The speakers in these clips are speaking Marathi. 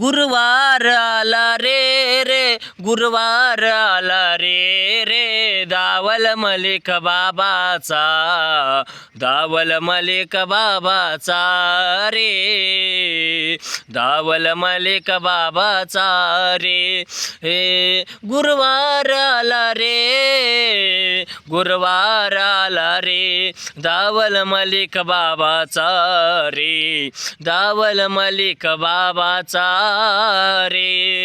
गुरुवार आला रे रे गुरुवार आला रे रे दावल मलिक बाबाचा दावल मलिक बाबाचा रे दावल मलिक बाबाचा रे. हे गुरुवार आला गुरुवाराला रे. दावल मलिक बाबाचा रे. दावल मलिक बाबाचा रे.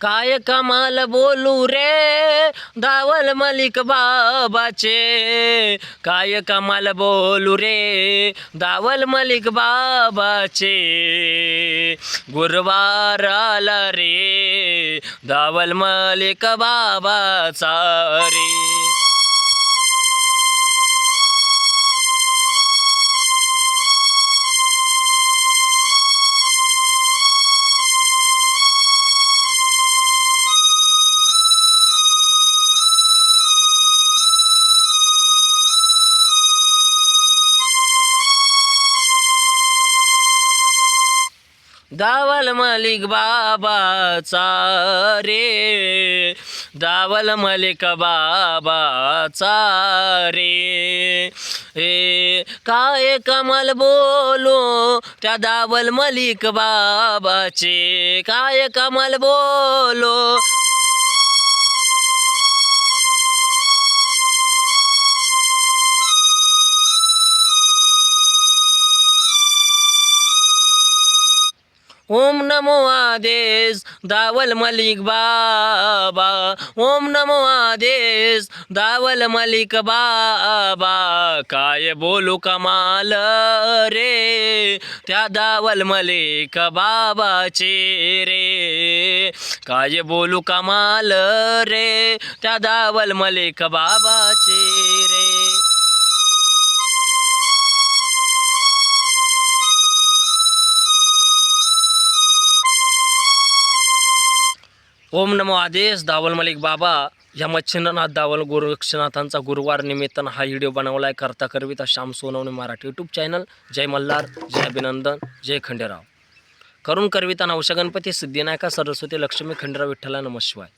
काय कमाल बोलू रे? दावल मलिक बाबाचे. काय कमाल बोलू रे? दावल मलिक बाबाचे. गुरुवार आला रे. दावल मलिक बाबाचा रे. दावल मलिक बाबाचा रे. दावल मलिक बाबाचा रे. ए काय कमल बोलो त्या दावल मलिक बाबाचे. काय कमल बोलो ओम नमो आदेश दावल मलिक बाबा. ओम नमो आदेश दावल मलिक बाबा. काय बोलू कमाल रे त्या दावल मलिक बाबाचे रे. काय बोलू कमाल रे त्या दावल मलिक बाबाचे रे. ओम नमो आदेश दावल मलिक बाबा. या मच्छिंद्रनाथ दावल गोरक्षनाथांचा गुरुवार निमित्तानं हा व्हिडिओ बनवलाय करता करविता श्याम सोनवणे मराठी यूट्यूब चॅनल जय मल्हार जय अभिनंदन जय खंडेराव. करून करविता नवशा गणपती सिद्धिनायका सरस्वती लक्ष्मी खंडेराव विठ्ठला नमः शिवाय.